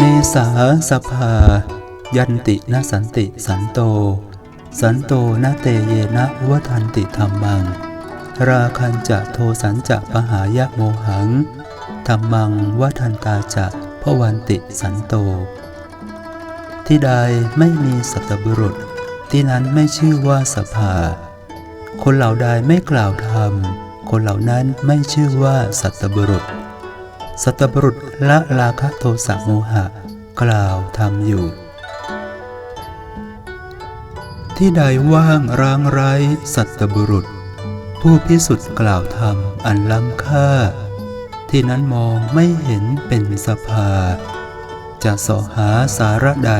เนสาสภา ยันตินสันติสันโต สันโตนะเตเยนะวทันติธรรมัง ราคันจะโทสันจะปหายะโมหังธรรมังวทันตาจะพวันติสันโต ที่ใดไม่มีสัตบุรุษ ที่นั้นไม่ชื่อว่าสภา คนเหล่าใดไม่กล่าวธรรม คนเหล่านั้นไม่ชื่อว่าสัตบุรุษ สัตบุรุษละราคะโทสะโมหะ กล่าวธรรมอยู่ ที่ใดว่างร้างไร้สัตบุรุษ ผู้พิสุทธิ์กล่าวธรรมอันล้ำค่า ที่นั้นมองไม่เห็นเป็นสภา จะเสาะหาสาระใด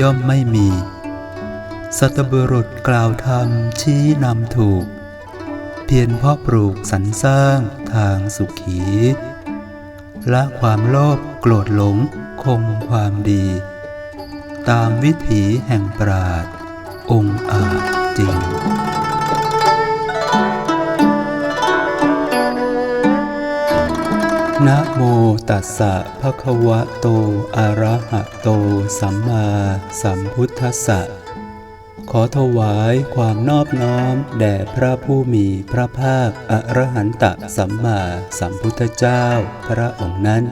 ย่อมไม่มี สัตบุรุษกล่าวธรรมชี้นำถูก เพียรเพาะปลูกสรรสร้างทางสุขี ละความโลภโกรธหลงคงความดี ตามวิถีแห่งปราดองอาจจริงนะโมตัสสะภะคะวะโต อะระหะโต สัมมาสัมพุทธัสสะ ขอถวายความนอบน้อม แด่พระผู้มีพระภาคอรหันตสัมมาสัมพุทธเจ้า พระองค์นั้น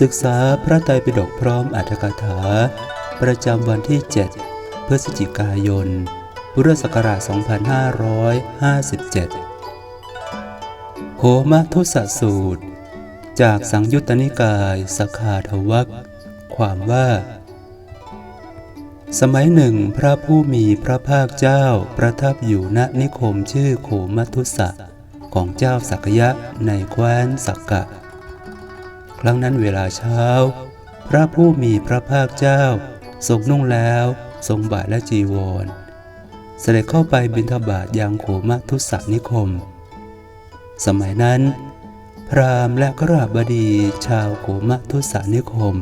ศึกษาพระไตรปิฎกพร้อมอัตถกถา ประจำวันที่ 7 พฤศจิกายน พุทธศักราช 2557โหมทุสสูตร จากสังยุตตนิกายสคาทวักความว่า สมัยหนึ่งพระผู้มีพระภาคเจ้าประทับอยู่ณนิคมชื่อโขมัทุสะของเจ้าสักยะในแคว้นสักกะ ครั้งนั้นเวลาเช้า พระผู้มีพระภาคเจ้า ทรงนุ่งแล้ว ทรงบาทและจีวร เสด็จเข้าไปบิณฑบาตยังโขมัทุสะนิคม สมัยนั้น พราหมณ์และกราบดีชาวโขมัทุสานิคม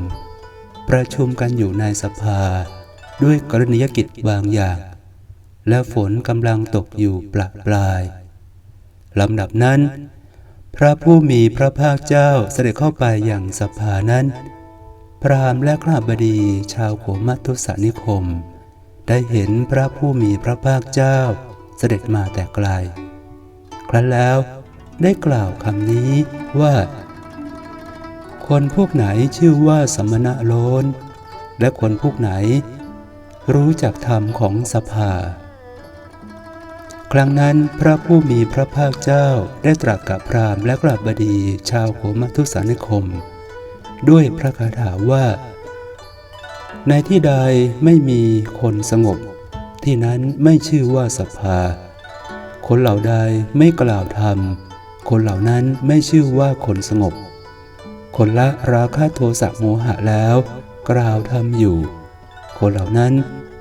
ประชุมกันอยู่ในสภา ด้วยกรณียกิจบางอย่าง และฝนกำลังตกอยู่ปละปลายลำดับนั้น พระผู้มีพระภาคเจ้าเสด็จเข้าไปอย่างสภานั้น พราหมณ์และกราบดีชาวโขมัทุสานิคม ได้เห็นพระผู้มีพระภาคเจ้าเสด็จมาแต่ไกล ครั้นแล้วได้กล่าวคำนี้ว่า คนพวกไหนชื่อว่าสมณะโลนและคนพวกไหน รู้จักธรรมของสภา ครั้งนั้นพระผู้มีพระภาคเจ้าได้ตรัสกับพราหมณ์และกราบบดีชาวโขมัทุสานิคม ด้วยพระคาถาว่า ในที่ใดไม่มีคนสงบ ที่นั้นไม่ชื่อว่าสภา คนเหล่าใดไม่กล่าวธรรม คนเหล่านั้นไม่ชื่อว่าคนสงบ คนละราคะโทสะโมหะแล้ว กล่าวธรรมอยู่ คนเหล่านั้น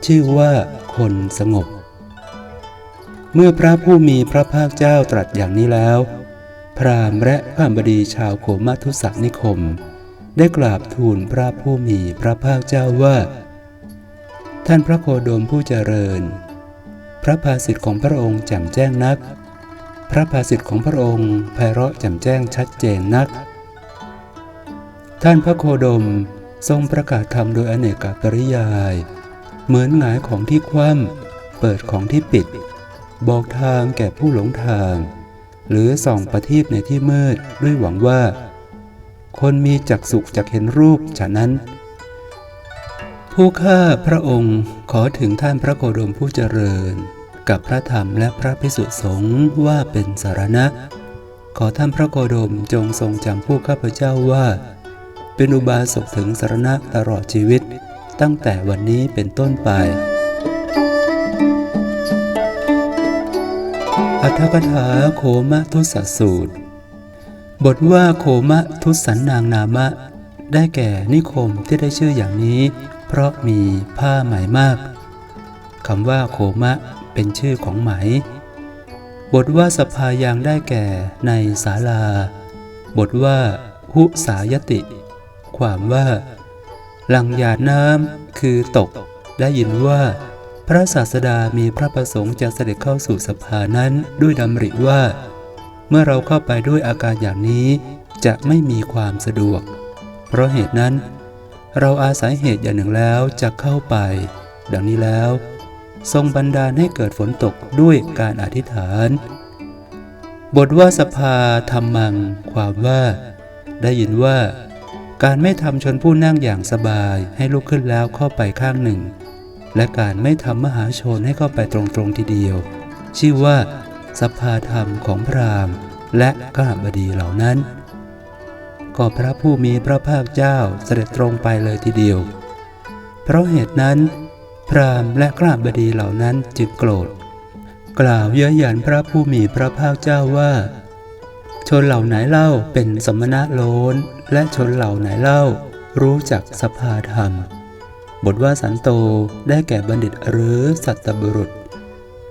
ชื่อว่าคนสงบ เมื่อพระผู้มีพระภาคเจ้าตรัสอย่างนี้แล้ว พราหมณ์และข้ามบดีชาวโคมัทุสนิคม ได้กราบทูลพระผู้มีพระภาคเจ้าว่า ท่านพระโคดมผู้เจริญ พระภาสิทธิ์ของพระองค์แจ่มแจ้งนัก พระภาสิทธิ์ของพระองค์ไพเราะแจ่มแจ้งชัดเจนนัก ท่านพระโคดม ทรงประกาศธรรมโดยอเนกปริยาย เหมือนหงายของที่คว่ำเปิดของที่ปิด บอกทางแก่ผู้หลงทาง หรือส่องประทีปในที่มืดด้วยหวังว่า คนมีจักสุขจักเห็นรูปฉะนั้น ผู้ข้าพระองค์ขอถึงท่านพระโคดมผู้เจริญ กับพระธรรมและพระพิสุสงฆ์ว่าเป็นสารณะ ขอท่านพระโคดมจงทรงจำผู้ข้าพเจ้าว่า เป็นอุบาสกถึงสารณะตลอดชีวิต ตั้งแต่วันนี้เป็นต้นไปอัตถกถาโคมะทุสสูตร บทว่าโคมะทุสันนางนามะ ได้แก่นิคมที่ได้ชื่ออย่างนี้ เพราะมีผ้าไหมมากคำว่าโคมะเป็นชื่อของไหม บทว่าสภายางได้แก่ในศาลา บทว่า หุสายติ ความว่า หลังหยาดน้ำคือตก ได้ยินว่า พระศาสดามีพระประสงค์จะเสด็จเข้าสู่สภานั้นด้วยดำริว่า เมื่อเราเข้าไปด้วยอาการอย่างนี้จะไม่มีความสะดวก เพราะเหตุนั้น เราอาศัยเหตุอย่างหนึ่งแล้วจะเข้าไป ดังนี้แล้ว ทรงบันดาลให้เกิดฝนตกด้วยการอธิษฐาน บทว่าสภาธรรมัง ความว่า ได้ยินว่า การไม่ทำชนผู้นั่งอย่างสบายให้ลุกขึ้นแล้วเข้าไปข้างหนึ่ง และการไม่ทำมหาชนให้เข้าไปตรงๆทีเดียว ชื่อว่าสภาธรรมของพราหมณ์ และกหบดีเหล่านั้น ก็พระผู้มีพระภาคเจ้าเสด็จตรงไปเลยทีเดียว เพราะเหตุนั้น พราหมณ์และกหบดีเหล่านั้นจึงโกรธ กล่าวเย้ยหยันพระผู้มีพระภาคเจ้าว่า ชนเหล่าไหนเล่าเป็นสมณะโลนและชนเหล่าไหนเล่า รู้จักสภาธรรม บทว่าสันโตได้แก่บัณฑิตหรือสัตบุรุษ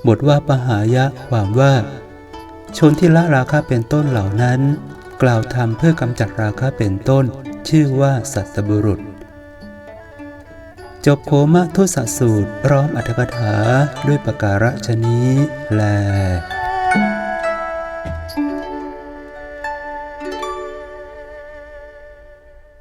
บทว่าปหายะความว่า ชนที่ละราคะเป็นต้นเหล่านั้น กล่าวธรรมเพื่อกำจัดราคะเป็นต้น ชื่อว่าสัตบุรุษ จบโคมะทุสสูตรพร้อมอัตถกถาด้วยประการฉนี้แล